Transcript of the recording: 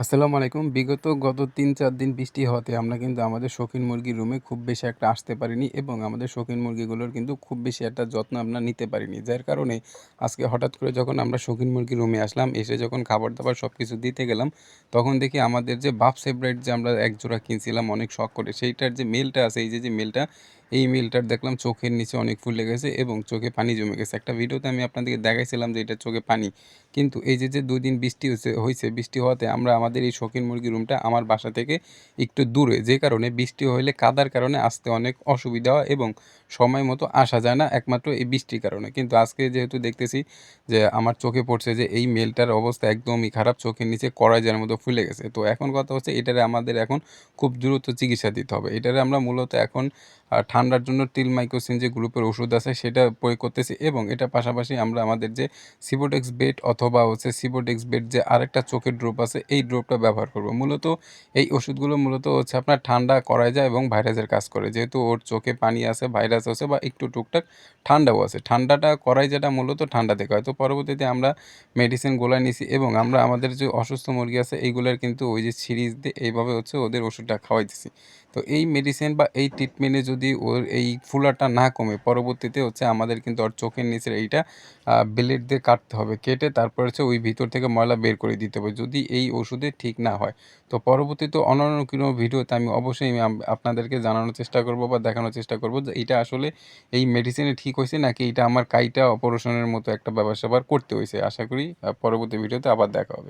আসসালামু আলাইকুম। বিগত গত ৩-৪ দিন বৃষ্টি হওয়াতে আমরা কিন্তু আমাদের শৌখিন মুরগির রুমে খুব বেশি একটা আসতে পারিনি এবং আমাদের শৌখিন মুরগিগুলোর কিন্তু খুব বেশি একটা যত্ন আমরা নিতে পারিনি। যার কারণে আজকে হঠাৎ করে যখন আমরা শৌখিন মুরগির রুমে আসলাম, এসে যখন খাবার-দাবার সব কিছু দিতে গেলাম, তখন দেখি আমাদের যে বাফ সেপারেট যে আমরা এক জোড়া কিনছিলাম অনেক শখ করে, সেইটার যে মেলটা আছে, এই যে, যে মেলটা, এই মেলটার দেখলাম চোখের নিচে অনেক ফুলে গেছে এবং চোখে পানি জমে গেছে। একটা ভিডিওতে আমি আপনাদেরকে দেখাইছিলাম যে এটা চোখে পানি। কিন্তু এই যে, যে ২ দিন বৃষ্টি হইছে হয়েছে বৃষ্টি হওয়াতে আমরা আমাদের এই শৌখিন মুরগির রুমটা আমার বাসা থেকে একটু দূরে। যে কারণে বৃষ্টি হইলে কাদার কারণে আসতে অনেক অসুবিধা হয় এবং সময় মতো আসা যায় না একমাত্র এই বৃষ্টির কারণে। কিন্তু আজকে যেহেতু দেখতেছি যে আমার চোখে পড়ছে যে এই মেলটার অবস্থা একদমই খারাপ। চোখের নিচে কড়াইজার মতো ফুলে গেছে। তো এখন কথা হচ্ছে এটারে আমাদের এখন খুব দ্রুত চিকিৎসা দিতে হবে। এটারে আমরা মূলত এখন আ ঠান্ডার জন্য টিলমাইকোসিন যে গ্রুপের ওষুধ আছে সেটা প্রয়োগ করতেছি এবং এটা পাশাপাশি আমরা আমাদের যে সিবোটেক্স বেড অথবা হচ্ছে সিবোটেক্স বেড যে আরেকটা চোখের ড্রপ আছে এই ড্রপটা ব্যবহার করব। মূলত এই ওষুধগুলো মূলত হচ্ছে আপনার ঠান্ডা করায় যায় এবং ভাইরাসের কাজ করে। যেহেতু ওর চোখে পানি আছে, ভাইরাস আছে বা একটু টুকটাক ঠান্ডাও আছে। ঠান্ডাটা করায় যেটা মূলত ঠান্ডা থেকে হয়। তো পরবর্তীতে আমরা মেডিসিন গোলায় নিছি এবং আমরা আমাদের যে অসুস্থ মুরগি আছে এইগুলোর কিন্তু ওই যে সিরিজ দিয়ে এইভাবে হচ্ছে ওদের ওষুধটা খাওয়াইতেছি। তো এই মেডিসিন বা এই ট্রিটমেন্টে যদি ওর এই ফুলাটা না কমে, পরবর্তীতে হচ্ছে আমাদের কিন্তু ওর চোখের নিচের এইটা ব্লেড দিয়ে কাটতে হবে। কেটে তারপর হচ্ছে ওই ভিতর থেকে ময়লা বের করে দিতে হবে। যদি এই ওষুধে ঠিক না হয়। তো পরবর্তীতে অন্যান্য কোনো ভিডিওতে আমি অবশ্যই আপনাদেরকে জানানোর চেষ্টা করব বা দেখানোর চেষ্টা করব যে এটা আসলে এই মেডিসিনে ঠিক হয়েছে নাকি এইটা আমার কাইটা অপারেশনের মতো একটা ব্যাপার-স্যাপার করতে হয়েছে আশা করি পরবর্তী ভিডিওতে আবার দেখা হবে।